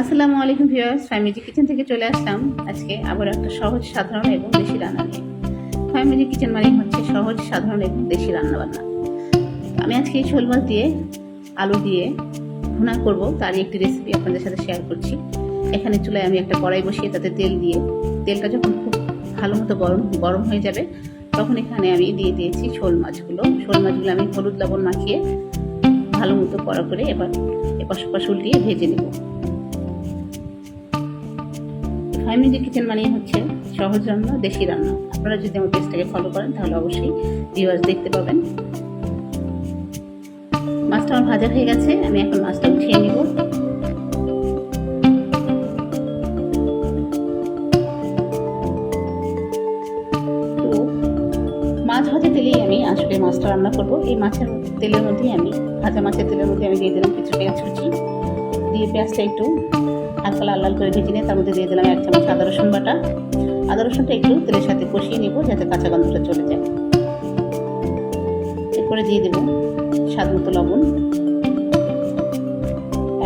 আসসালামু আলাইকুম viewers family kitchen থেকে চলে আসলাম। আজকে আবার একটা সহজ, সাধারণ এবং দেশি রান্না নিয়ে। ফ্যামিলি কিচেন মানে হচ্ছে সহজ, সাধারণ এবং দেশি রান্না বান্না আমি আজকে এই শোল মাছ দিয়ে আলু দিয়ে ভুনা করব, তারই একটি রেসিপি আপনাদের সাথে শেয়ার করছি। এখানে চুলায় আমি একটা কড়াই বসিয়ে তাতে তেল দিয়ে, তেলটা যখন খুব ভালো মতো গরম গরম হয়ে যাবে, তখন এখানে আমি দিয়ে দিয়েছি শোল মাছগুলো। শোল মাছগুলো আমি হলুদ লবণ মাখিয়ে ভালো মতো কড়া করে এবার এপাশ ওপাশ উল্টিয়ে ভেজে নেব। ফ্যামিলি কিচেন মানে হচ্ছে সহজ রান্না, দেশি রান্না। আপনারা যদি আমার পেজটাকে ফলো করেন, তাহলে অবশ্যই ভিউয়ার্স দেখতে পাবেন। মাছটা আমার ভাজা হয়ে গেছে, আমি এখন মাছটা উঠিয়ে নিব। তো মাছ ভাজা তেলেই আমি আসলে মাছটা রান্না করব। এই মাছের তেলের মধ্যেই আমি, ভাজা মাছের তেলের মধ্যে আমি দিয়ে দিলাম কিছু পেঁয়াজ কুচি। দিয়ে পেঁয়াজটা একটু হালকা লাল লাল করে ভেজে নিয়ে তার মধ্যে দিয়ে দিলাম এক চামচ আদা রসুন বাটা। আদা রসুনটা একটু তেলের সাথে কষিয়ে নিব যাতে কাঁচা গন্ধটা চলে যায়। এরপরে দিয়ে দেব স্বাদ মতো লবণ,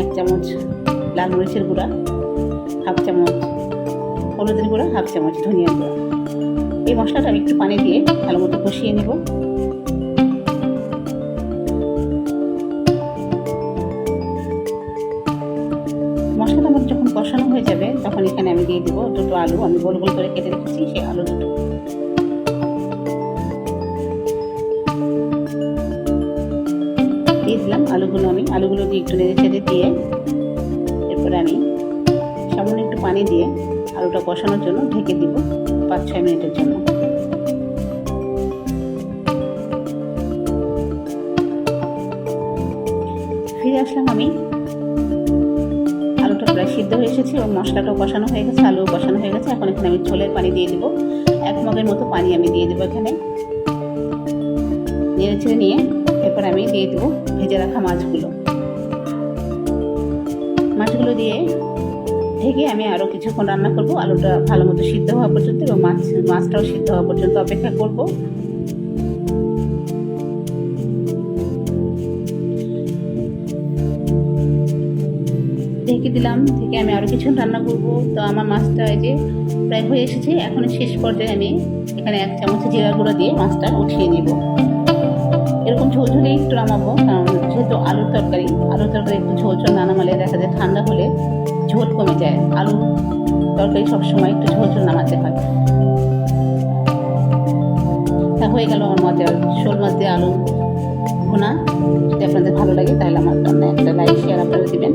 এক চামচ লাল মরিচের গুঁড়া, হাফ চামচ হলুদের গুঁড়া, হাফ চামচ ধনিয়ার গুঁড়া। এই মশলাটা আমি একটু পানি দিয়ে ভালো মতো কষিয়ে নেব। মশলাটা আমার যখন কষানো হয়ে যাবে, তখন এখানে আমি দিয়ে দিব দুটো আলু। আমি গোল গোল করে কেটে রেখেছি সেই আলু দুটো। দিয়ে দিলাম আলুগুলো আমি। আলুগুলো দিয়ে একটু নেড়ে চেড়ে দিয়ে এরপরে আমি সামান্য একটু পানি দিয়ে আলুটা কষানোর জন্য ঢেকে দিব পাঁচ, ছয় মিনিটের জন্য। ফিরে আসলাম আমি সিদ্ধ হয়ে এসেছে এবং মশলাটাও কষানো হয়ে গেছে, আলুও কষানো হয়ে গেছে। এখন এখানে আমি ছোলের পানি দিয়ে দেবো। এক মগের মতো পানি আমি দিয়ে দেবো এখানে। নেড়ে ছেড়ে নিয়ে এরপর আমি দিয়ে দেবো ভেজে রাখা মাছগুলো। মাছগুলো দিয়ে ঢেকে আমি আরও কিছুক্ষণ রান্না করব। আলুটা ভালো মতো সিদ্ধ হওয়া পর্যন্ত এবং মাছ, মাছটাও সিদ্ধ হওয়া পর্যন্ত অপেক্ষা করব। ঢেকে দিলাম, থেকে আমি আরও কিছু রান্না করব। তো আমার মাছটা এই যে প্রায় হয়ে এসেছে, এখন শেষ পর্যায়ে আমি এখানে এক চামচ জিরা গুঁড়ো দিয়ে মাছটা উঠিয়ে নেব। এরকম ঝোল ঝোলে একটু নামাবো, কারণ যেহেতু আলুর তরকারি আলুর তরকারি একটু ঝোল ঝোল না নামালে দেখা যায় ঠান্ডা হলে ঝোল কমে যায়। আলু তরকারি সবসময় একটু ঝোল ঝোল নামাতে হয়। তা হয়ে গেল আমার মজার শোল মাছ দিয়ে আলু ভুনা, যদি আপনাদের ভালো লাগে তাহলে আমার একটা লাইক শেয়ার আপনারা দিবেন।